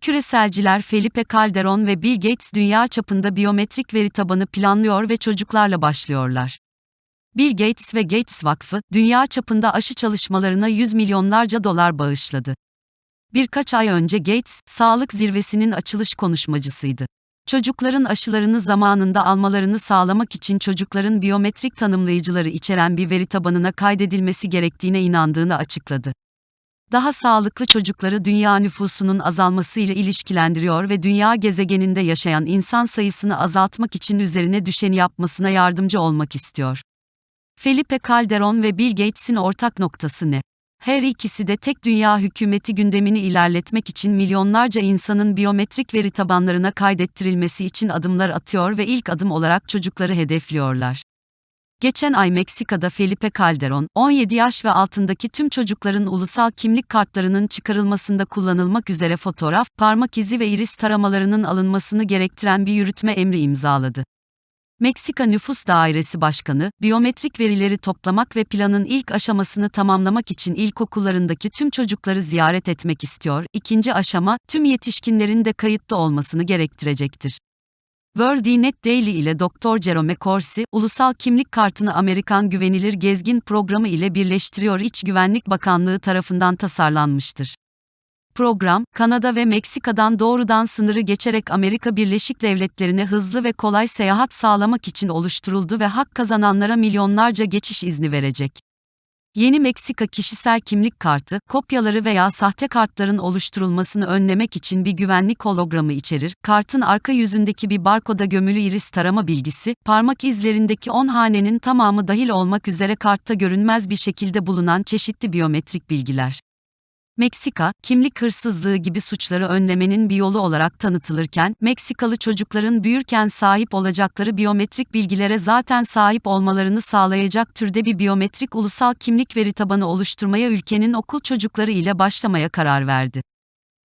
Küreselciler Felipe Calderon ve Bill Gates dünya çapında biyometrik veri tabanı planlıyor ve çocuklarla başlıyorlar. Bill Gates ve Gates Vakfı, dünya çapında aşı çalışmalarına 100 milyonlarca dolar bağışladı. Birkaç ay önce Gates, sağlık zirvesinin açılış konuşmacısıydı. Çocukların aşılarını zamanında almalarını sağlamak için çocukların biyometrik tanımlayıcıları içeren bir veri tabanına kaydedilmesi gerektiğine inandığını açıkladı. Daha sağlıklı çocukları dünya nüfusunun azalması ile ilişkilendiriyor ve dünya gezegeninde yaşayan insan sayısını azaltmak için üzerine düşeni yapmasına yardımcı olmak istiyor. Felipe Calderon ve Bill Gates'in ortak noktası ne? Her ikisi de tek dünya hükümeti gündemini ilerletmek için milyonlarca insanın biyometrik veri tabanlarına kaydettirilmesi için adımlar atıyor ve ilk adım olarak çocukları hedefliyorlar. Geçen ay Meksika'da Felipe Calderon, 17 yaş ve altındaki tüm çocukların ulusal kimlik kartlarının çıkarılmasında kullanılmak üzere fotoğraf, parmak izi ve iris taramalarının alınmasını gerektiren bir yürütme emri imzaladı. Meksika Nüfus Dairesi Başkanı, biyometrik verileri toplamak ve planın ilk aşamasını tamamlamak için ilkokullarındaki tüm çocukları ziyaret etmek istiyor. İkinci aşama, tüm yetişkinlerin de kayıtlı olmasını gerektirecektir. World.net Daily ile Dr. Jerome Corsi, ulusal kimlik kartını Amerikan Güvenilir Gezgin Programı ile birleştiriyor İç Güvenlik Bakanlığı tarafından tasarlanmıştır. Program, Kanada ve Meksika'dan doğrudan sınırı geçerek Amerika Birleşik Devletleri'ne hızlı ve kolay seyahat sağlamak için oluşturuldu ve hak kazananlara milyonlarca geçiş izni verecek. Yeni Meksika kişisel kimlik kartı, kopyaları veya sahte kartların oluşturulmasını önlemek için bir güvenlik hologramı içerir. Kartın arka yüzündeki bir barkoda gömülü iris tarama bilgisi, parmak izlerindeki 10 hanenin tamamı dahil olmak üzere kartta görünmez bir şekilde bulunan çeşitli biyometrik bilgiler. Meksika, kimlik hırsızlığı gibi suçları önlemenin bir yolu olarak tanıtılırken, Meksikalı çocukların büyürken sahip olacakları biyometrik bilgilere zaten sahip olmalarını sağlayacak türde bir biyometrik ulusal kimlik veri tabanı oluşturmaya ülkenin okul çocukları ile başlamaya karar verdi.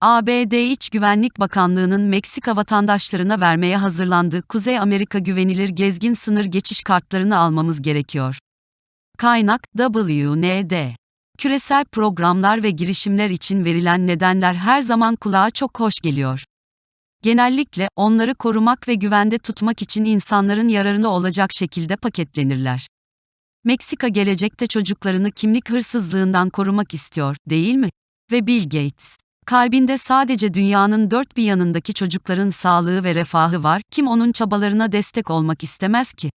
ABD İç Güvenlik Bakanlığı'nın Meksika vatandaşlarına vermeye hazırlandığı Kuzey Amerika güvenilir gezgin sınır geçiş kartlarını almamız gerekiyor. Kaynak WND Küresel programlar ve girişimler için verilen nedenler her zaman kulağa çok hoş geliyor. Genellikle onları korumak ve güvende tutmak için insanların yararına olacak şekilde paketlenirler. Meksika gelecekte çocuklarını kimlik hırsızlığından korumak istiyor, değil mi? Ve Bill Gates. Kalbinde sadece dünyanın dört bir yanındaki çocukların sağlığı ve refahı var, kim onun çabalarına destek olmak istemez ki?